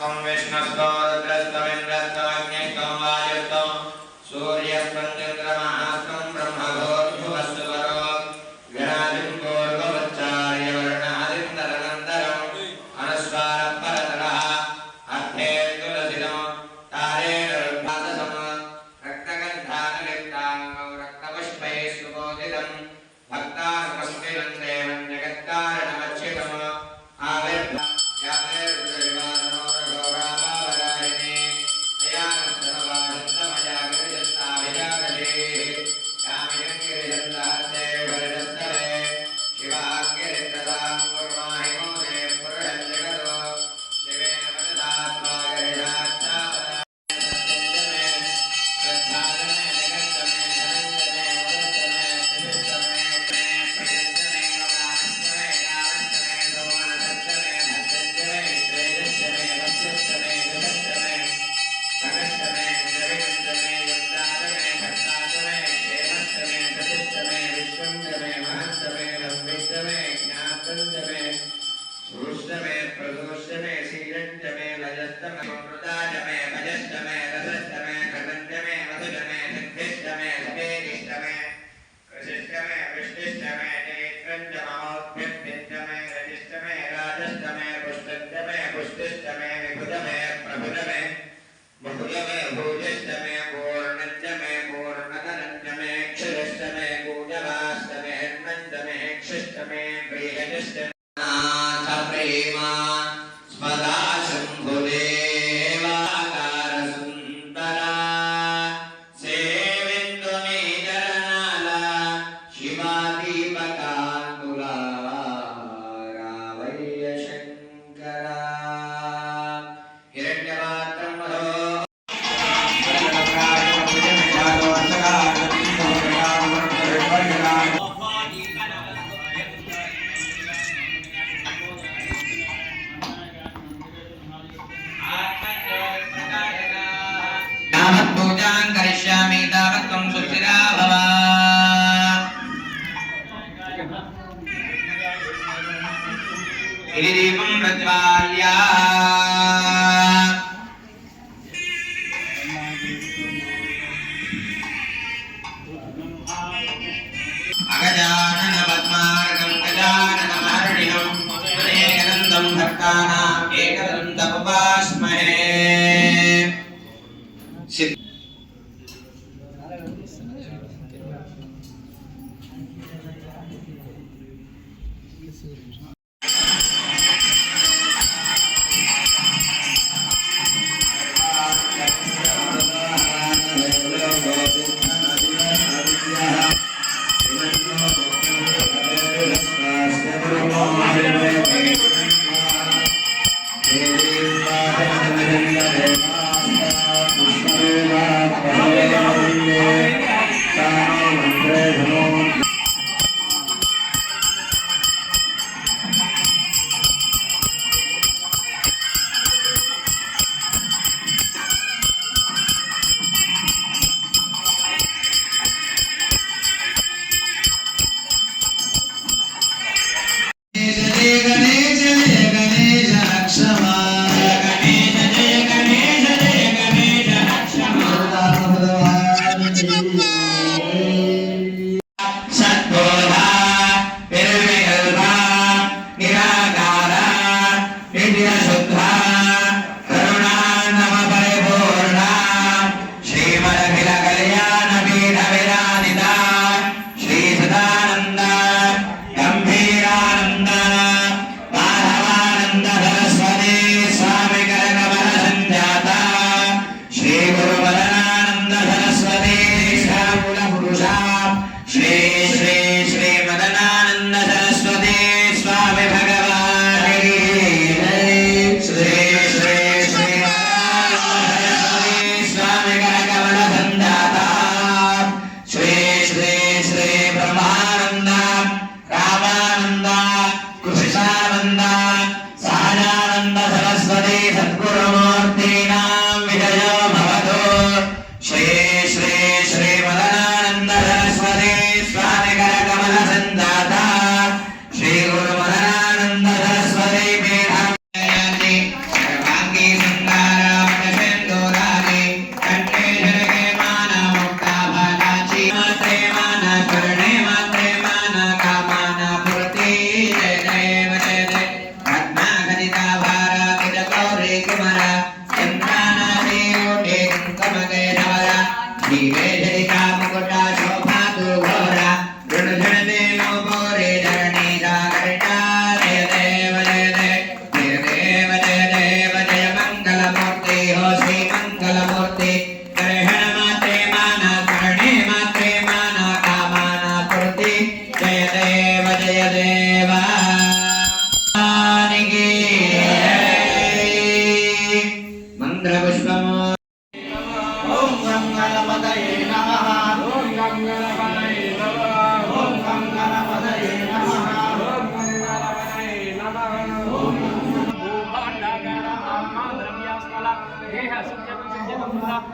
तं विष्णस्तो रुद्रस्तमिन्द्रस्तमन्यक्तं वायुस्तं सूर्यस्तं चन्द्रमास्तं ब्रह्मगोर्भुवस्तु परो गणादिं पूर्ववच्चार्य वर्णादिं तदनन्तरम् अनुस्वारपरतरः अर्थे तुलसिनं तारेण रुद्धातसम रक्तगन्धानलिप्ताङ्गं रक्तपुष्पैः सुबोधितं भक्ताः संविरन्ते तस्महे ಕರುಣೆ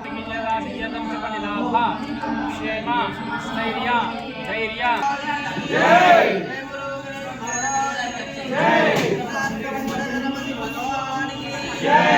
దేహ సుఖ్యం సుఖ్యం విజయ సిద్ధం సఫలిలాభ క్షేమ స్థైర్య ధైర్య జై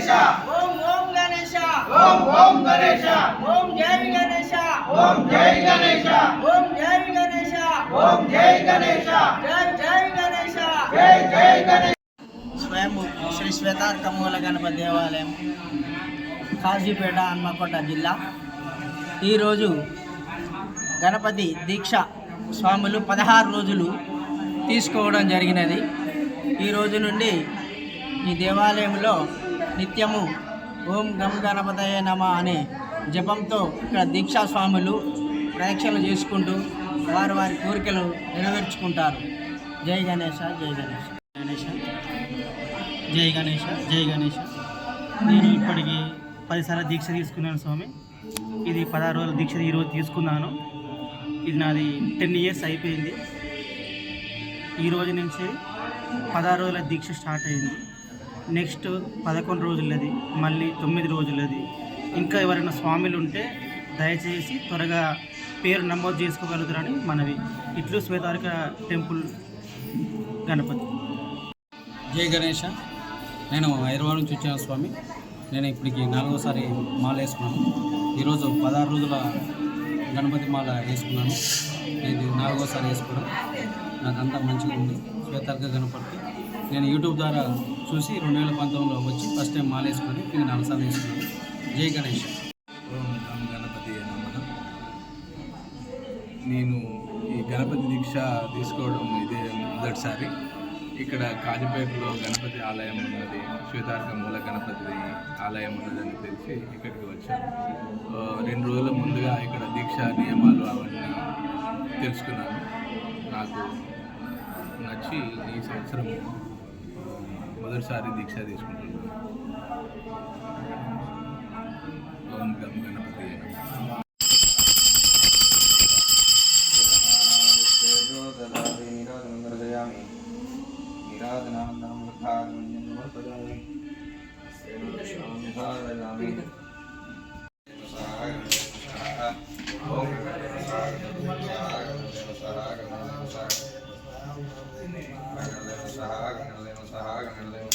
గణేశ. ఓం ఓం గణేశ. ఓం ఓం గణేశ. ఓం జై గణేశ. ఓం జై గణేశ. ఓం జై గణేశ. ఓం జై గణేశ. జై జై గణేశ. జై జై గణేశ. స్వయం శ్రీ శ్వేతార్కమూల గణపతి దేవాలయం కాజీపేట హన్మకొండ జిల్లా. ఈరోజు గణపతి దీక్ష స్వాములు పదహారు రోజులు తీసుకోవడం జరిగినది. ఈ రోజు నుండి ఈ దేవాలయంలో నిత్యము. ఓం గం గణపతయ నమ అనే జపంతో ఇక్కడ దీక్షా స్వాములు ప్రదక్షిణలు చేసుకుంటూ వారి వారి కోరికలు నెరవేర్చుకుంటారు. జై గణేష జై గణేష గణేష జై గణేష జై గణేష నేను ఇప్పటికి పదిసార్లు దీక్ష తీసుకున్నాను స్వామి. ఇది పదహారు రోజుల దీక్ష ఈరోజు తీసుకున్నాను. ఇది నాది టెన్ ఇయర్స్ అయిపోయింది. ఈరోజు నుంచి పదహారు రోజుల దీక్ష స్టార్ట్ అయింది. నెక్స్ట్ పదకొండు రోజులది మళ్ళీ తొమ్మిది రోజులది. ఇంకా ఎవరైనా స్వామిలు ఉంటే దయచేసి త్వరగా పేరు నమోదు చేసుకోగలుగుతారని మనవి. ఇట్లు శ్వేతారిక టెంపుల్ గణపతి. జై గణేష. నేను హైదరాబాద్ నుంచి వచ్చాను స్వామి. నేను ఇప్పటికి నాలుగోసారి మాల వేసుకున్నాను. ఈరోజు పదహారు రోజుల గణపతి మాల వేసుకున్నాను. ఇది నాలుగోసారి వేసుకోవడం. నాకు అంతా మంచిగా ఉంది శ్వేతార్క గణపతి. నేను యూట్యూబ్ ద్వారా చూసి రెండు వేల పంతొమ్మిదిలో వచ్చి ఫస్ట్ టైం మాలేసుకొని నేను ఇది వేసుకున్నాను జై గణేష్. ఓం గణపతి నేను ఈ గణపతి దీక్ష తీసుకోవడం ఇదే మొదటిసారి. ఇక్కడ కాజీపేటలో గణపతి ఆలయం ఉన్నది. శ్వేతార్క మూల గణపతి ఆలయం ఉన్నదని తెలిసి ఇక్కడికి వచ్చాను. రెండు రోజుల ముందుగా ఇక్కడ దీక్ష నియమాలు అవన్నీ తెలుసుకున్నాను. నాకు నచ్చి ఈ సంవత్సరం మొదటిసారి దీక్ష తీసుకుంటున్నాను. ఓం గం గణపతి నమః സഹാകരണങ്ങളിൽ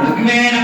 ருக்மேன